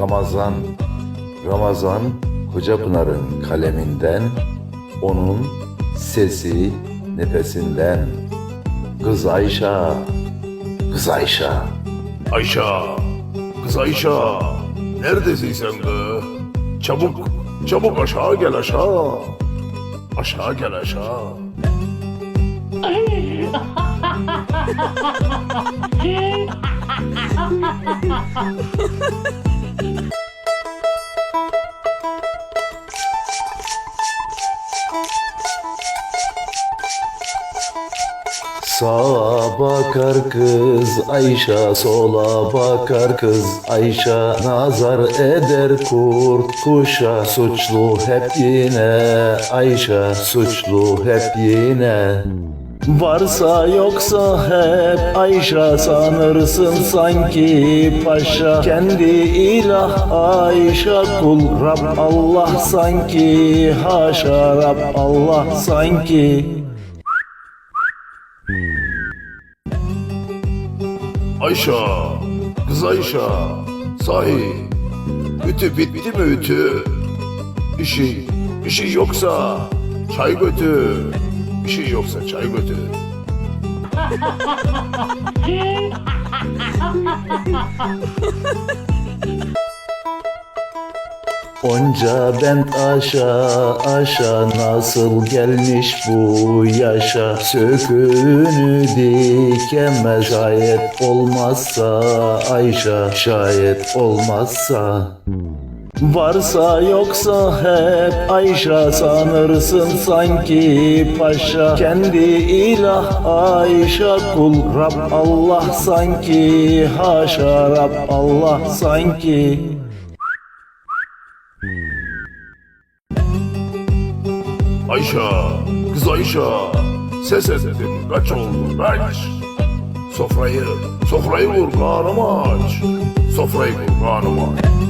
Ramazan, Ramazan Kocapınar'ın kaleminden, onun sesi nefesinden. Kız Ayşe, kız Ayşe. Ayşe, kız Ayşe, neredesin sen kız? Çabuk, çabuk aşağı gel aşağı. Aşağı gel aşağı. Sağa bakar kız Ayşe, sola bakar kız Ayşe. Nazar eder kurt kuşa, suçlu hep yine Ayşe, suçlu hep yine Varsa yoksa hep Ayşe sanırsın sanki paşa Kendi ilah Ayşe kul Rab Allah sanki Haşa Rab Allah sanki Ayşe, kız Ayşe, sahi ütü bitti mi ütü? İşi, işi yoksa çay götür. Bir şey yoksa çay götür. Onca bent aşağı aşağı nasıl gelmiş bu yaşa Söküğünü dikemez şayet olmazsa Ayşe şayet olmazsa Varsa yoksa hep Ayşe sanırsın sanki paşa Kendi ilah Ayşe kul Rab Allah sanki Haşa Rab Allah sanki Ayşe, kız Ayşe, ses ettin, kaç oldu, kaç? Sofrayı, sofrayı vur, karnımı aç. Sofrayı vur, karnımı aç.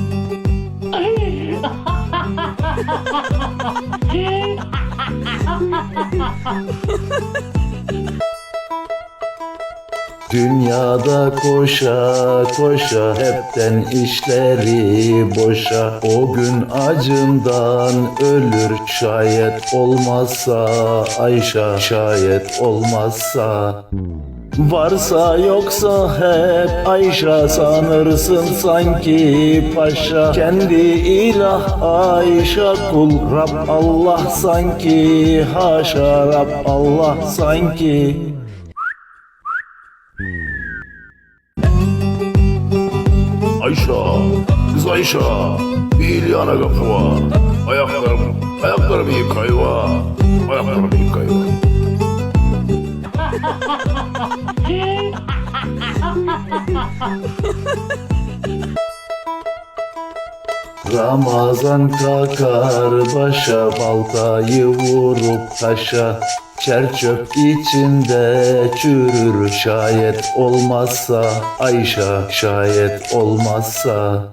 Dünyada koşa koşa hepten işleri boşa. O gün acından ölür şayet olmazsa Ayşe şayet olmazsa Varsa yoksa hep Ayşe sanırsın sanki paşa Kendi ilah Ayşe kul Rab Allah sanki Haşa Rab Allah sanki Ayşe, kız Ayşe, bir ilyana kapı var. Ayaklarım, ayaklarımı yıkayıva. Ayaklarımı yıkayıva. Ramazan kakar başa baltayı vurup taşa. Çerçöp içinde çürür şayet olmazsa Ayşe şayet olmazsa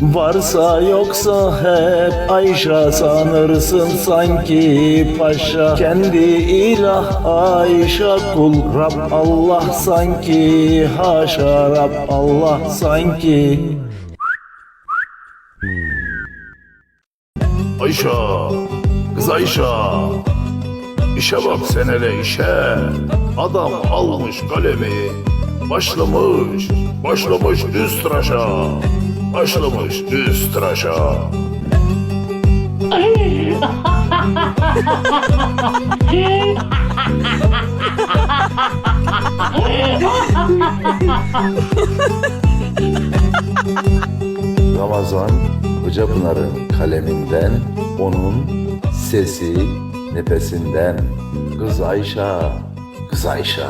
Varsa yoksa hep Ayşe sanırsın sanki paşa Kendi ilah Ayşe kul Rab Allah sanki Haşa Rab Allah sanki Ayşe, kız Ayşe. İşe bak sen işe. Adam almış kalemi. Başlamış, başlamış düz tıraşa. Başlamış düz tıraşa. Ramazan Kocapınar'ın kaleminden, onun sesi nefesinden. Kız Ayşe, kız Ayşe.